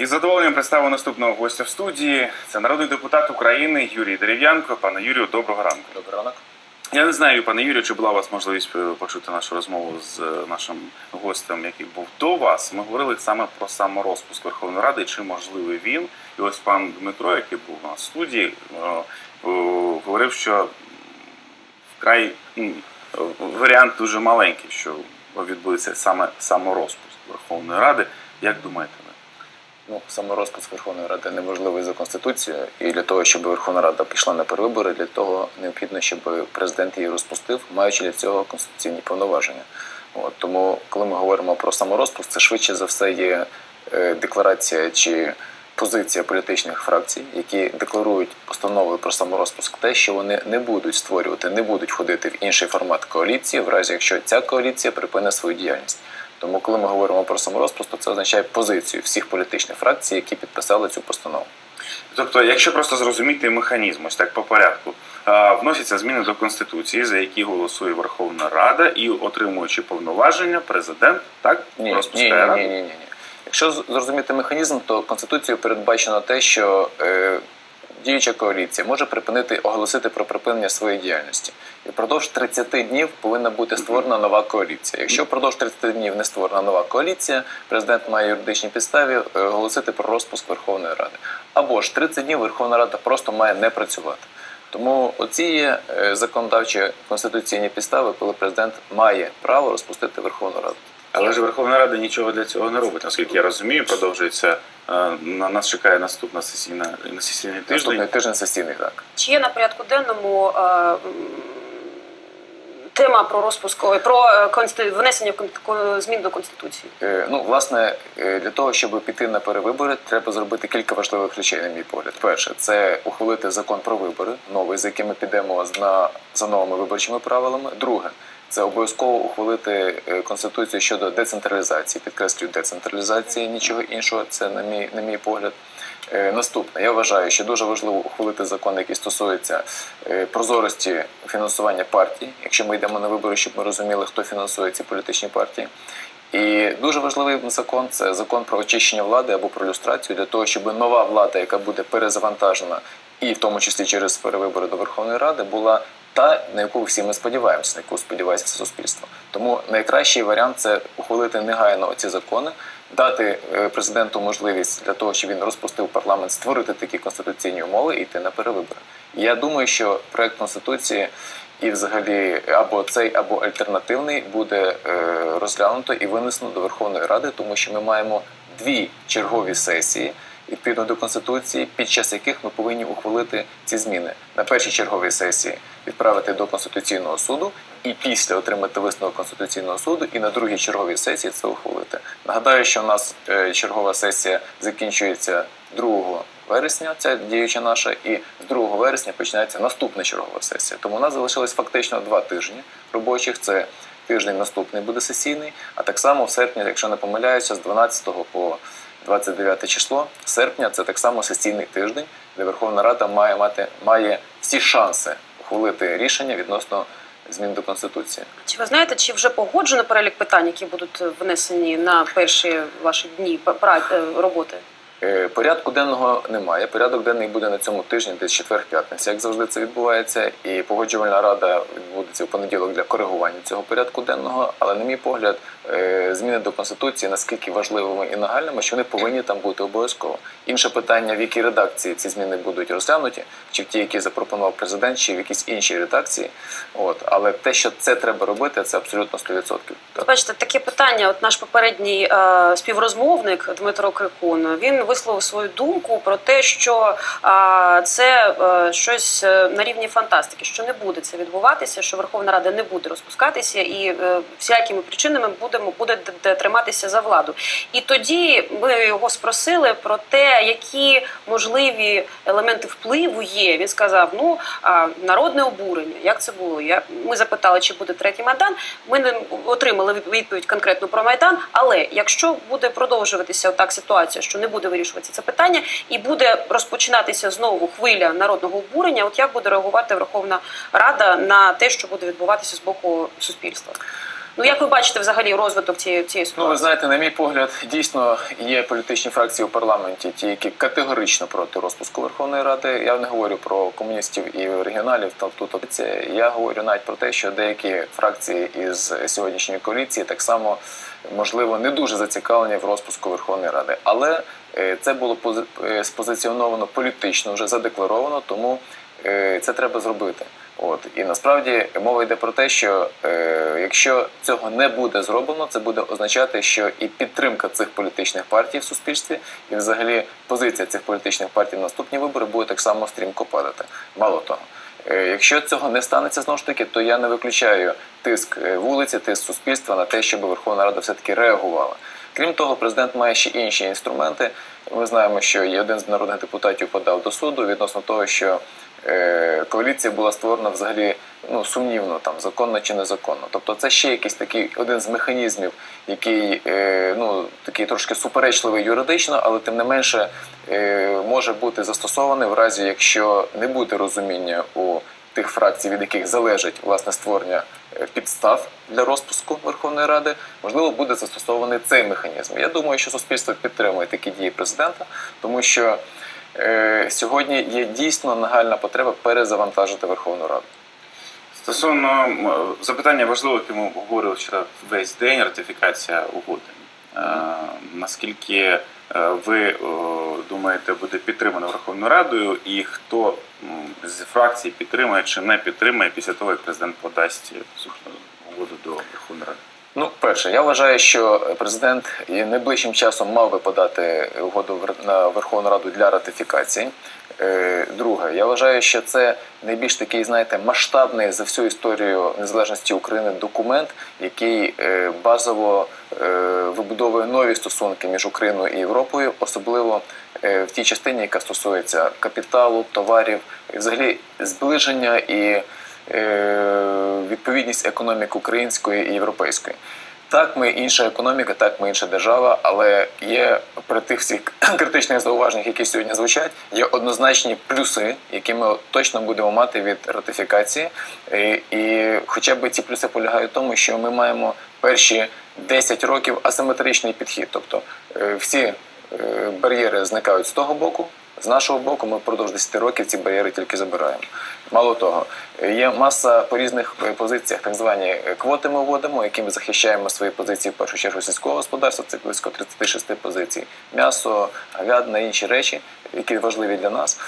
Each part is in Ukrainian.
Із задоволенням представив наступного гостя в студії. Це народний депутат України Юрій Дерев'янко. Пане Юрію, доброго ранку. Добрий ранок. Я не знаю, пане Юрію, чи була у вас можливість е, почути нашу розмову з е, нашим гостем, який був до вас. Ми говорили саме про саморозпуск Верховної Ради, чи можливий він. І ось пан Дмитро, який був у нас в студії, е, говорив, що вкрай е, варіант дуже маленький, що відбудеться саме саморозпуск Верховної Ради. Як думаєте Ну, саморозпуск Верховної Ради неможливий за Конституцією, і для того, щоб Верховна Рада пішла на перевибори, для того необхідно, щоб президент її розпустив, маючи для цього конституційні повноваження. От, тому, коли ми говоримо про саморозпуск, це швидше за все є е, декларація чи позиція політичних фракцій, які декларують постановою про саморозпуск, те, що вони не будуть створювати, не будуть входити в інший формат коаліції, в разі якщо ця коаліція припинить свою діяльність. Тому, коли ми говоримо про саморозпуск, то це означає позицію всіх політичних фракцій, які підписали цю постанову. Тобто, якщо просто зрозуміти механізм, ось так по порядку, вносяться зміни до конституції, за які голосує Верховна Рада, і отримуючи повноваження, президент так Ні, ні, розпускає ні, раду. ні, ні, ні. Якщо зрозуміти механізм, то конституцією передбачено те, що е, діюча коаліція може припинити оголосити про припинення своєї діяльності. І впродовж 30 днів повинна бути створена нова коаліція. Якщо впродовж 30 днів не створена нова коаліція, президент має юридичні підставі е, оголосити про розпуск Верховної Ради. Або ж 30 днів Верховна Рада просто має не працювати. Тому оці є е, законодавчі конституційні підстави, коли президент має право розпустити Верховну Раду. Але ж Верховна Рада нічого для цього не робить, наскільки я розумію. Продовжується е, на нас чекає наступна сесійна на сесійний тиждень. Наступний тиждень сесійний так. Чи є на порядку денному е, тема про розпуск про е, внесення змін до конституції? Е, Ну, власне, для того, щоб піти на перевибори, треба зробити кілька важливих речей, на мій погляд. Перше, це ухвалити закон про вибори, новий, за яким ми підемо з- на за новими виборчими правилами. Друге, це обов'язково ухвалити е, конституцію щодо децентралізації. Підкреслюю, децентралізації, нічого іншого. Це на мій на мій погляд. Е, Наступне, я вважаю, що дуже важливо ухвалити закон, який стосується е, прозорості фінансування партій. Якщо ми йдемо на вибори, щоб ми розуміли, хто фінансує ці політичні партії. І дуже важливий закон це закон про очищення влади або про люстрацію для того, щоб нова влада, яка буде перезавантажена, і в тому числі через перевибори до Верховної Ради, була та на яку всі ми сподіваємося, на яку сподівається все суспільство. Тому найкращий варіант це ухвалити негайно ці закони, дати е, президенту можливість для того, щоб він розпустив парламент, створити такі конституційні умови і йти на перевибори. Я думаю, що проект конституції і взагалі або цей, або альтернативний буде е, розглянуто і винесено до Верховної Ради, тому що ми маємо дві чергові сесії. Відповідно до конституції, під час яких ми повинні ухвалити ці зміни на першій черговій сесії відправити до конституційного суду, і після отримати висновок конституційного суду, і на другій черговій сесії це ухвалити. Нагадаю, що у нас е, чергова сесія закінчується 2 вересня, ця діюча наша, і з 2 вересня починається наступна чергова сесія. Тому у нас залишилось фактично два тижні робочих. Це тиждень наступний буде сесійний, а так само в серпні, якщо не помиляюся, з 12 по 29 число серпня це так само сесійний тиждень, де Верховна Рада має мати має всі шанси ухвалити рішення відносно змін до конституції. Чи ви знаєте, чи вже погоджено перелік питань, які будуть внесені на перші ваші дні е, роботи? Е, Порядку денного немає. Порядок денний буде на цьому тижні, десь четвер-п'ятниця, як завжди це відбувається. І погоджувальна рада відбудеться в понеділок для коригування цього порядку денного. Але, на мій погляд, зміни до конституції наскільки важливими і нагальними, що вони повинні там бути обов'язково. Інше питання, в якій редакції ці зміни будуть розглянуті, чи в ті, які запропонував президент, чи в якійсь іншій редакції. От але те, що це треба робити, це абсолютно 100%. Так. Бачите, таке питання. От наш попередній е, співрозмовник Дмитро Крикун він висловив свою думку про те, що е, це е, щось е, на рівні фантастики, що не буде це відбуватися, що Верховна Рада не буде розпускатися, і е, всілякими причинами будемо буде триматися за владу. І тоді ми його спросили про те, які можливі елементи впливу є. Він сказав: ну народне обурення. Як це було? Я ми запитали, чи буде третій майдан. Ми не отримали відповідь конкретно про майдан. Але якщо буде продовжуватися так ситуація, що не буде вирішуватися це питання, і буде розпочинатися знову хвиля народного обурення, от як буде реагувати Верховна Рада на те, що буде відбуватися з боку суспільства? Ну як ви бачите взагалі розвиток цієї цієї Ну, ви знаєте, на мій погляд, дійсно є політичні фракції у парламенті, ті, які категорично проти розпуску Верховної Ради. Я не говорю про комуністів і регіоналів. Та тут опція. Я говорю навіть про те, що деякі фракції із сьогоднішньої коаліції так само можливо не дуже зацікавлені в розпуску Верховної Ради, але е, це було е, спозиціоновано політично, вже задекларовано, тому е, це треба зробити. От і насправді мова йде про те, що е, якщо цього не буде зроблено, це буде означати, що і підтримка цих політичних партій в суспільстві, і взагалі позиція цих політичних партій в наступні вибори буде так само стрімко падати. Мало того. е, Якщо цього не станеться знову ж таки, то я не виключаю тиск е, вулиці, тиск суспільства на те, щоб Верховна Рада все таки реагувала. Крім того, президент має ще інші інструменти. Ми знаємо, що і один з народних депутатів подав до суду відносно того, що коаліція була створена взагалі ну, сумнівно, там законно чи незаконно. Тобто, це ще якийсь такий один з механізмів, який е, ну такий трошки суперечливий юридично, але тим не менше е, може бути застосований в разі, якщо не буде розуміння у тих фракцій, від яких залежить власне створення е, підстав для розпуску Верховної Ради, можливо, буде застосований цей механізм. Я думаю, що суспільство підтримує такі дії президента, тому що е, сьогодні є дійсно нагальна потреба перезавантажити Верховну Раду. Стосовно запитання важливе, яке ми обговорили вчора весь день, ратифікація угоди. Е, наскільки е, ви е, думаєте, буде підтримано Верховною Радою, і хто з фракцій підтримує чи не підтримує після того, як президент подасть угоду до Верховної Ради? Ну, перше, я вважаю, що президент і найближчим часом мав би подати угоду на Верховну Раду для ратифікації. Е, Друге, я вважаю, що це найбільш такий, знаєте, масштабний за всю історію незалежності України документ, який е, базово е, вибудовує нові стосунки між Україною і Європою, особливо в тій частині, яка стосується капіталу, товарів, і взагалі зближення і відповідність економік української і європейської. Так, ми інша економіка, так ми інша держава, але є при тих всіх критичних зауваженнях, які сьогодні звучать, є однозначні плюси, які ми точно будемо мати від ратифікації. І, і хоча б ці плюси полягають в тому, що ми маємо перші 10 років асиметричний підхід, тобто е, всі е, бар'єри зникають з того боку. З нашого боку, ми впродовж 10 років ці бар'єри тільки забираємо. Мало того, є маса по різних е, позиціях, так звані е, квоти ми вводимо, які ми захищаємо свої позиції в першу чергу сільського господарства. Це близько 36 позицій. М'ясо, говядина, інші речі, які важливі для нас.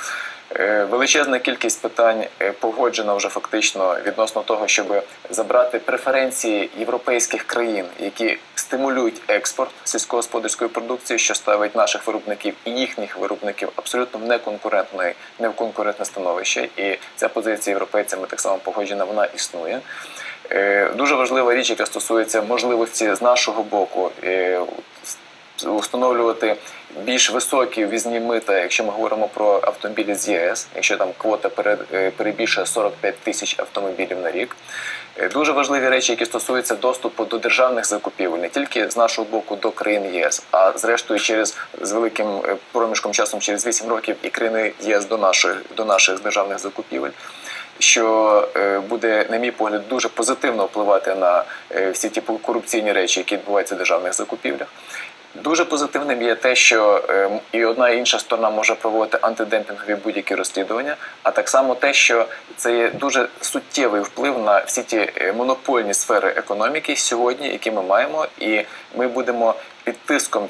Е, Величезна кількість питань е, погоджена вже фактично відносно того, щоб забрати преференції європейських країн, які стимулюють експорт сільськогосподарської продукції, що ставить наших виробників і їхніх виробників абсолютно в неконкурентне, не в конкурентне становище. І ця позиція європейцями так само погоджена, вона існує. Е, Дуже важлива річ, яка стосується можливості з нашого боку встановлювати більш високі візні мита, якщо ми говоримо про автомобілі з ЄС, якщо там квота е, перебільшує 45 тисяч автомобілів на рік. Е, Дуже важливі речі, які стосуються доступу до державних закупівель, не тільки з нашого боку до країн ЄС, а зрештою через з великим е, проміжком часом через 8 років і країни ЄС до наших до наших державних закупівель. Що буде, на мій погляд, дуже позитивно впливати на всі ті корупційні речі, які відбуваються в державних закупівлях. Дуже позитивним є те, що е, і одна і інша сторона може проводити антидемпінгові будь-які розслідування, а так само те, що це є дуже суттєвий вплив на всі ті е, монопольні сфери економіки сьогодні, які ми маємо, і ми будемо під тиском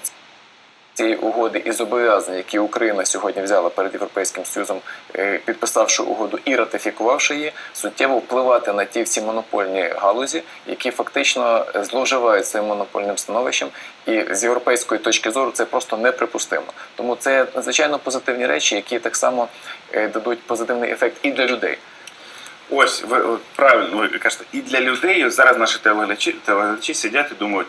цієї угоди і зобов'язань, які Україна сьогодні взяла перед Європейським Союзом, е, підписавши угоду і ратифікувавши її, суттєво впливати на ті всі монопольні галузі, які фактично зловживають своїм монопольним становищем, і з європейської точки зору це просто неприпустимо. Тому це надзвичайно позитивні речі, які так само е, дадуть позитивний ефект і для людей. Ось ви правильно ви кажете, і для людей зараз наші телеглядачі, телеглядачі сидять і думають,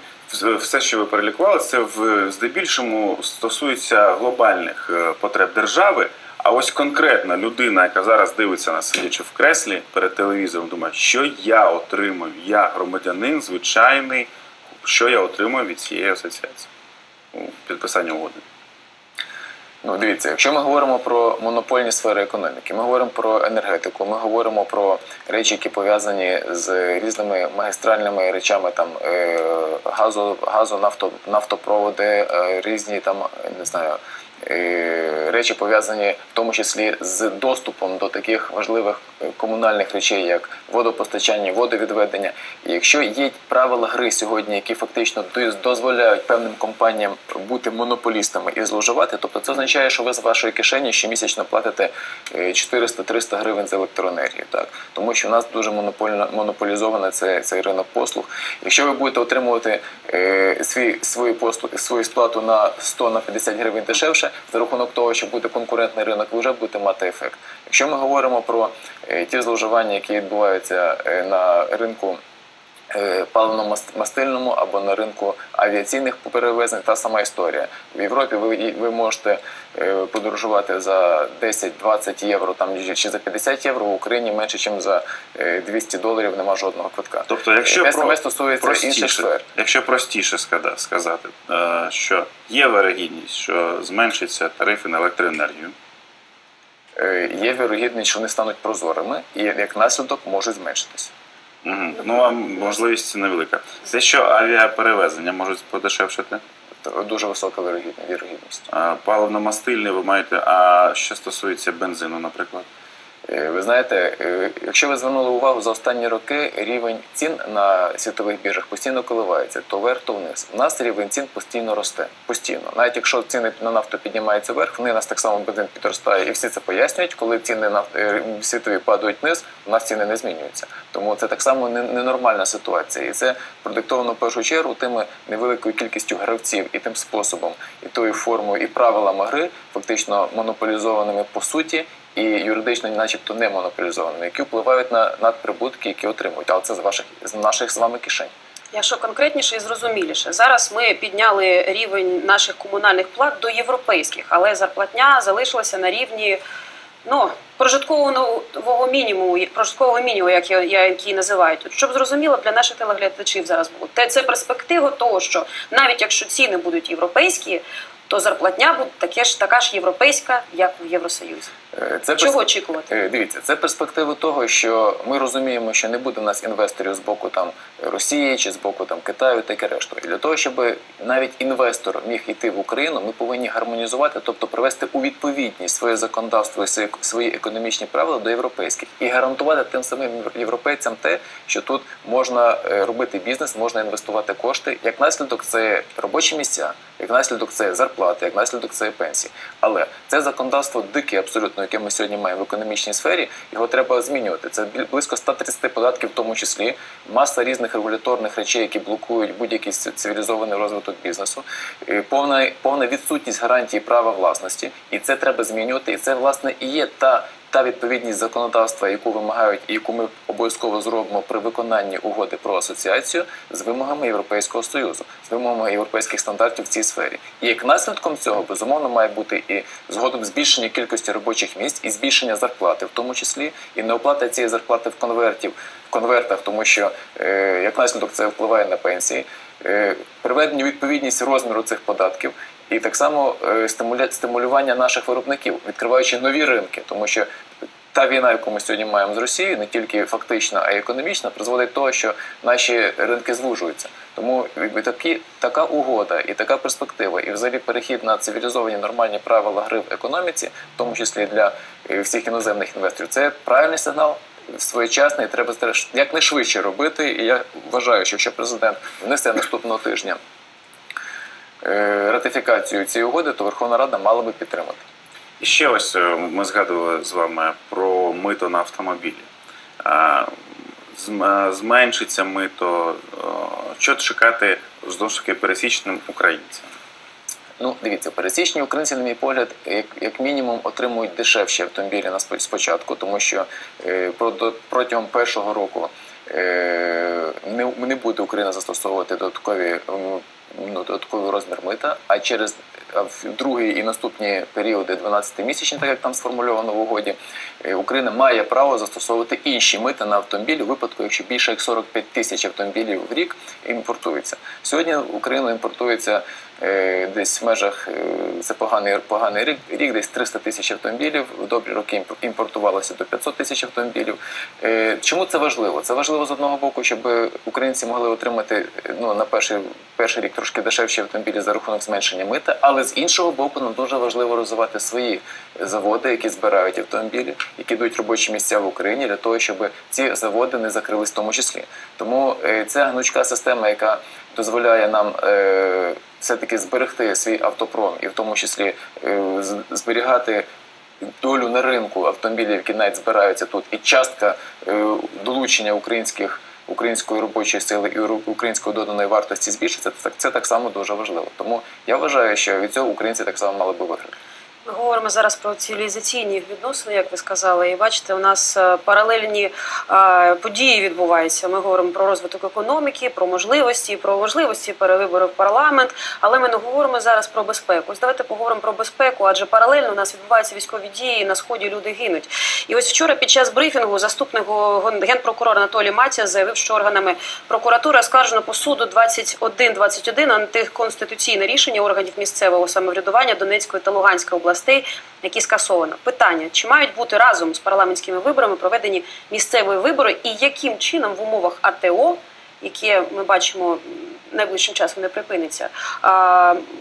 все, що ви перелікували, це в здебільшому стосується глобальних е, потреб держави. А ось конкретна людина, яка зараз дивиться на сидячи в креслі перед телевізором, думає, що я отримую, я громадянин звичайний, що я отримую від цієї асоціації у підписання угоди. Ну, дивіться, якщо ми говоримо про монопольні сфери економіки, ми говоримо про енергетику, ми говоримо про речі, які пов'язані з різними магістральними речами, там газу, газу, газо нафто, нафтопроводи, е, різні там не знаю. Е, Речі пов'язані в тому числі з доступом до таких важливих е, комунальних речей, як водопостачання, водовідведення. І якщо є правила гри сьогодні, які фактично дозволяють певним компаніям бути монополістами і зловживати, тобто це означає, що ви з вашої кишені щомісячно платите е, 400-300 гривень за електроенергію. Так тому що в нас дуже монопольно монополізований цей, ринок послуг. Якщо ви будете отримувати е, свій свою послуг, свою сплату на 100 на 50 гривень дешевше, за рахунок того, що буде конкурентний ринок, ви вже будете мати ефект. Якщо ми говоримо про е, ті зловживання, які відбуваються е, на ринку паливно-мастильному або на ринку авіаційних перевезень, та сама історія. В Європі ви, ви можете е, подорожувати за 10-20 євро там, чи за 50 євро, в Україні менше, ніж за е, 200 доларів нема жодного квитка. Тобто, якщо Те про- інших простіше, сфер. якщо простіше сказати, е, що є вирогідність, що зменшиться тарифи на електроенергію, Е, Є вірогідність, що вони стануть прозорими і як наслідок можуть зменшитися. Мгм. ну а можливість невелика. Те, що авіаперевезення можуть подешевшити, Дуже висока вірогідність. Паливно-мастильний ви маєте. А що стосується бензину, наприклад, Ви знаєте, е, якщо ви звернули увагу за останні роки, рівень цін на світових біржах постійно коливається то вверх, то вниз. У нас рівень цін постійно росте. Постійно, навіть якщо ціни на нафту піднімаються вверх, вони у нас так само бензин підростає, і всі це пояснюють. Коли ціни на е, світові падають вниз, у нас ціни не змінюються. Тому це так само ненормальна ситуація, і це продиктовано в першу чергу тими невеликою кількістю гравців і тим способом, і тою формою, і правилами гри, фактично монополізованими по суті і юридично, начебто, не монополізованими, які впливають на надприбутки, які отримують. Але це з ваших з наших з вами кишень. Якщо конкретніше і зрозуміліше, зараз ми підняли рівень наших комунальних плат до європейських, але зарплатня залишилася на рівні ну, прожиткового мінімуму, прожиткового мінімуму, як я, який називають. Щоб зрозуміло для наших телеглядачів зараз було. Це перспектива того, що навіть якщо ціни будуть європейські, то зарплатня буде таке ж така ж європейська, як в Євросоюзі. Е, Це Чого перс- очікувати? Е, Дивіться, це перспективи того, що ми розуміємо, що не буде в нас інвесторів з боку там Росії чи з боку там Китаю, таке решту. І для того, щоб навіть інвестор міг йти в Україну, ми повинні гармонізувати, тобто привести у відповідність своє законодавство і свої- свої економічні правила до європейських і гарантувати тим самим європейцям те, що тут можна е, робити бізнес, можна інвестувати кошти. Як наслідок, це робочі місця, як наслідок, це зарплати, як наслідок, це пенсії. Але це законодавство дике абсолютно, яке ми сьогодні маємо в економічній сфері. Його треба змінювати. Це близько 130 податків, в тому числі маса різних регуляторних речей, які блокують будь-який цивілізований розвиток бізнесу, повна повна відсутність гарантії права власності, і це треба змінювати. І це власне і є та. Та відповідність законодавства, яку вимагають і яку ми обов'язково зробимо при виконанні угоди про асоціацію з вимогами Європейського союзу, з вимогами європейських стандартів в цій сфері. І як наслідком цього безумовно має бути і згодом збільшення кількості робочих місць, і збільшення зарплати, в тому числі і неоплата цієї зарплати в конвертів в конвертах, тому що е, як наслідок це впливає на пенсії, е, приведення відповідність розміру цих податків. І так само е, стимулювання наших виробників, відкриваючи нові ринки, тому що та війна, яку ми сьогодні маємо з Росією, не тільки фактична, а й економічна, призводить до того, що наші ринки звужуються. Тому такі, така угода і така перспектива, і взагалі перехід на цивілізовані нормальні правила гри в економіці, в тому числі для е, всіх іноземних інвесторів, це правильний сигнал. Своєчасний треба теж якнайшвидше робити. І я вважаю, що якщо президент внесе наступного тижня ратифікацію цієї угоди, то Верховна Рада мала би підтримати. І ще ось е, ми згадували з вами про мито на автомобілі. Е, Зменшиться мито. е, Що чекати знову таки пересічним українцям? Ну, дивіться, пересічні українці, на мій погляд, як, як мінімум отримують дешевші автомобілі на спо- спочатку, тому що е, протягом першого року е, не, не буде Україна застосовувати додаткові, ну, додатковий розмір мита, а через в другий і наступні періоди 12-місячні, так як там сформульовано в угоді, е, Україна має право застосовувати інші мита на автомобілі у випадку, якщо більше як 45 тисяч автомобілів в рік імпортується. Сьогодні в Україну імпортується десь в межах е, це поганий поганий рік, рік, десь 300 тисяч автомобілів. В добрі роки імп- імпортувалося до 500 тисяч автомобілів. Е, Чому це важливо? Це важливо з одного боку, щоб українці могли отримати е, ну на перший перший рік трошки дешевші автомобілі за рахунок зменшення мита, але з іншого боку, нам дуже важливо розвивати свої заводи, які збирають автомобілі, які дають робочі місця в Україні для того, щоб ці заводи не закрились в тому числі. Тому е, це гнучка система, яка дозволяє нам е, все-таки зберегти свій автопром і в тому числі е, зберігати долю на ринку автомобілів, які навіть збираються тут, і частка е, долучення українських. Української робочої сили і української доданої вартості збільшиться, це, це так само дуже важливо. Тому я вважаю, що від цього українці так само мали би виграти. Ми говоримо зараз про цивілізаційні відносини, як ви сказали, і бачите, у нас е, паралельні е, події відбуваються. Ми говоримо про розвиток економіки, про можливості, про важливості перевиборів в парламент. Але ми не говоримо зараз про безпеку. Ось давайте поговоримо про безпеку, адже паралельно у нас відбуваються військові дії. На сході люди гинуть. І ось вчора під час брифінгу заступник ген- генпрокурора Анатолій Матія заявив, що органами прокуратури оскаржено по суду 21-21 антиконституційне рішення органів місцевого самоврядування Донецької та Луганської областей, які скасовано. Питання: чи мають бути разом з парламентськими виборами проведені місцеві вибори, і яким чином в умовах АТО, яке ми бачимо найближчим часом не припиниться,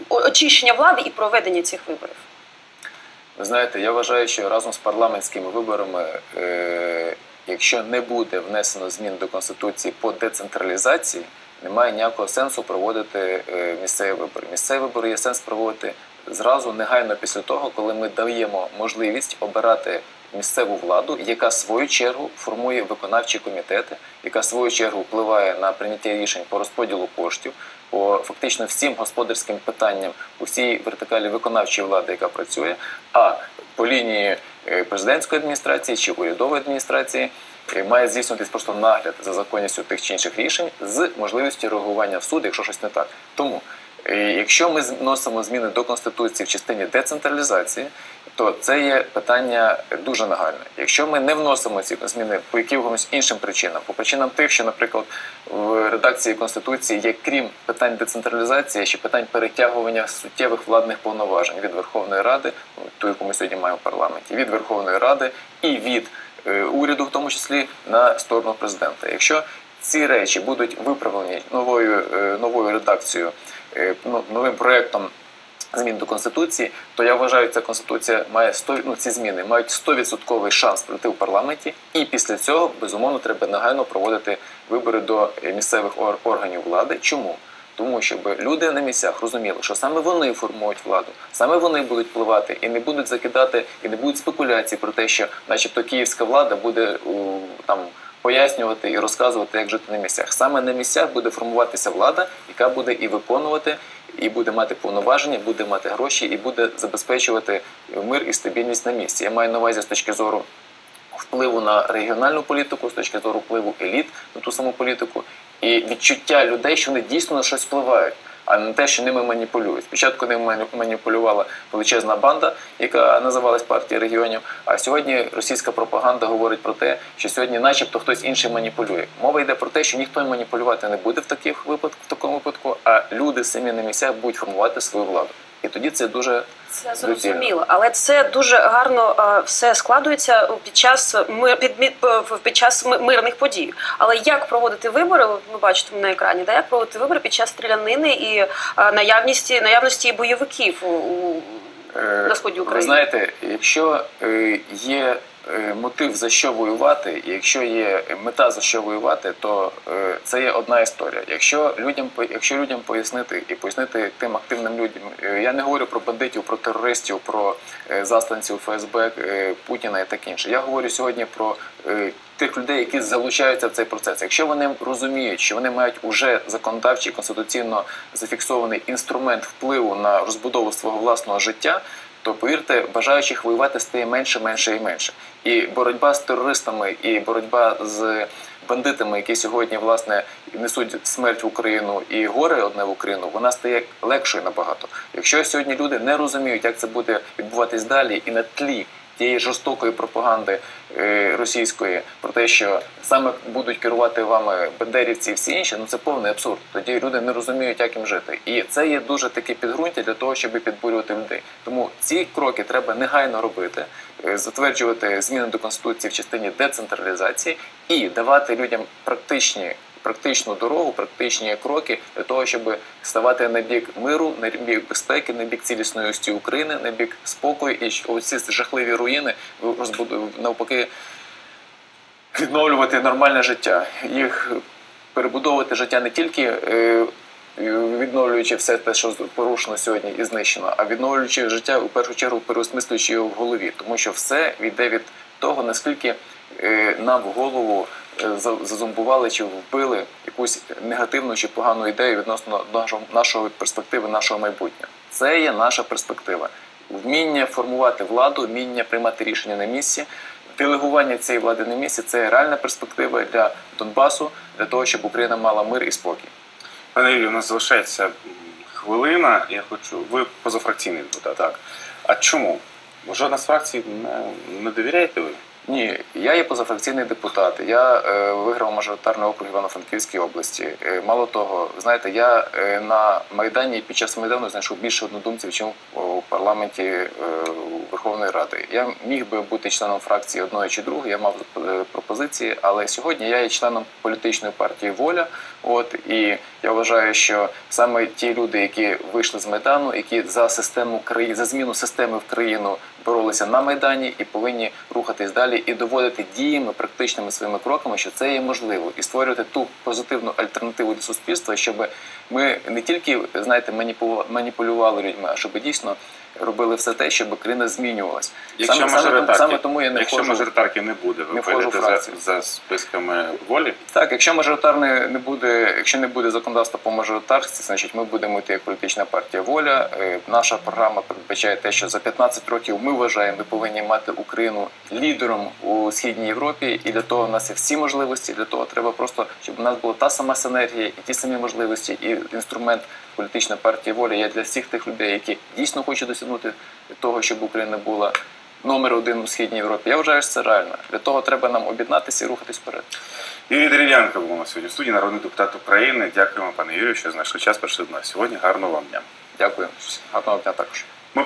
очищення влади і проведення цих виборів? Ви знаєте, я вважаю, що разом з парламентськими виборами, е, якщо не буде внесено змін до конституції по децентралізації, немає ніякого сенсу проводити е, місцеві вибори. Місцеві вибори є сенс проводити зразу негайно після того, коли ми даємо можливість обирати місцеву владу, яка в свою чергу формує виконавчі комітети, яка в свою чергу впливає на прийняття рішень по розподілу коштів, по фактично всім господарським питанням у всій вертикалі виконавчої влади, яка працює, а по лінії е, президентської адміністрації чи урядової адміністрації е, має здійснюватись просто нагляд за законністю тих чи інших рішень з можливістю реагування в суд, якщо щось не так. Тому якщо ми вносимо зміни до конституції в частині децентралізації, то це є питання дуже нагальне. Якщо ми не вносимо ці зміни по якимось іншим причинам, по причинам тих, що, наприклад, в редакції конституції є крім питань децентралізації, ще питань перетягування суттєвих владних повноважень від Верховної Ради, ту, яку ми сьогодні маємо в парламенті, від Верховної Ради і від е, уряду, в тому числі на сторону президента. Якщо ці речі будуть виправлені новою е, новою редакцією, е, ну, новим проектом змін до конституції, то я вважаю, ця конституція має 100, ну, ці зміни мають 100% шанс пройти в парламенті, і після цього безумовно треба негайно проводити вибори до е, місцевих органів влади. Чому? Тому щоб люди на місцях розуміли, що саме вони формують владу, саме вони будуть впливати і не будуть закидати, і не будуть спекуляцій про те, що, начебто, київська влада буде там пояснювати і розказувати, як жити на місцях. Саме на місцях буде формуватися влада, яка буде і виконувати, і буде мати повноваження, буде мати гроші, і буде забезпечувати мир і стабільність на місці. Я маю на увазі з точки зору впливу на регіональну політику, з точки зору впливу еліт на ту саму політику, і відчуття людей, що вони дійсно на щось впливають. А не те, що ними маніпулюють. Спочатку ними маніпулювала величезна банда, яка називалась партія регіонів. А сьогодні російська пропаганда говорить про те, що сьогодні, начебто, хтось інший маніпулює. Мова йде про те, що ніхто маніпулювати не буде в таких випадках, в такому випадку, а люди самі на місцях будуть формувати свою владу. І тоді це дуже Це зрозуміло, але це дуже гарно а, все складується під час мир під, під, під час мирних подій. Але як проводити вибори? Ви бачите на екрані, да? як проводити вибори під час стрілянини і а, наявності наявності бойовиків у, у Е, на сході Ви України? знаєте, якщо е, є мотив за що воювати, і якщо є мета за що воювати, то е, це є одна історія. Якщо людям якщо людям пояснити і пояснити тим активним людям, е, я не говорю про бандитів, про терористів, про е, засланців ФСБ, е, Путіна і таке інше. Я говорю сьогодні про е, тих людей, які залучаються в цей процес. Якщо вони розуміють, що вони мають уже законодавчий конституційно зафіксований інструмент впливу на розбудову свого власного життя, то повірте, бажаючих воювати стає менше, менше і менше. І боротьба з терористами, і боротьба з бандитами, які сьогодні власне несуть смерть в Україну і горе одне в Україну, вона стає легшою набагато. Якщо сьогодні люди не розуміють, як це буде відбуватись далі, і на тлі тієї жорстокої пропаганди е, російської про те, що саме будуть керувати вами бендерівці і всі інші, ну це повний абсурд. Тоді люди не розуміють, як їм жити. І це є дуже таке підґрунтя для того, щоб підбурювати людей. Тому ці кроки треба негайно робити, е, затверджувати зміни до конституції в частині децентралізації і давати людям практичні. Практичну дорогу, практичні кроки для того, щоб ставати на бік миру, на бік безпеки, на бік цілісності України, на бік спокою, і оці жахливі руїни навпаки відновлювати нормальне життя, їх перебудовувати життя не тільки е, відновлюючи все те, що порушено сьогодні і знищено, а відновлюючи життя у першу чергу переосмислюючи його в голові, тому що все йде від того, наскільки е, нам в голову е, за- зазомбували чи вбили якусь негативну чи погану ідею відносно нашого, нашої перспективи, нашого майбутнього. Це є наша перспектива. Вміння формувати владу, вміння приймати рішення на місці, делегування цієї влади на місці це реальна перспектива для Донбасу, для того, щоб Україна мала мир і спокій. Пане Юрію, у нас залишається хвилина. Я хочу. Ви позафракційний депутат. Так. А чому? Жодна з фракцій не, не довіряєте ви? Ні, я є позафракційний депутат. Я е, виграв мажоритарний округ Івано-Франківській області. Е, мало того, знаєте, я е, на майдані під час майдану знайшов більше однодумців, ніж у парламенті е, Верховної Ради. Я міг би бути членом фракції одної чи другої, я мав е, пропозиції, але сьогодні я є членом політичної партії Воля. От і я вважаю, що саме ті люди, які вийшли з майдану, які за систему країни, за зміну системи в країну боролися на майдані і повинні рухатись далі і доводити діями, практичними своїми кроками, що це є можливо, і створювати ту позитивну альтернативу для суспільства, щоб ми не тільки знаєте маніпу- маніпулювали людьми, а щоб дійсно робили все те, щоб країна змінювалась. Якщо саме, мажоритарки, саме тому я не якщо входжу. мажоритарки не буде, ви входжу за, за списками волі? Так, якщо мажоритарне не буде, якщо не буде законодавства по мажоритарці, значить ми будемо йти як політична партія воля. Е, Наша програма передбачає те, що за 15 років ми вважаємо, ми повинні мати Україну лідером у східній Європі, і для того у нас є всі можливості. Для того треба просто, щоб у нас була та сама синергія і ті самі можливості, і інструмент політична партія воля є для всіх тих людей, які дійсно хочуть досягнути того, щоб Україна була. Номер один у східній Європі. Я вважаю, що це реально. Для того треба нам об'єднатися і рухатись вперед. Юрій Дерев'янко був на сьогодні в студії, народний депутат України. Дякуємо, пане Юрію, що знайшли час прийшли до нас сьогодні. Гарного вам дня. Дякую. Гарного дня також. Ми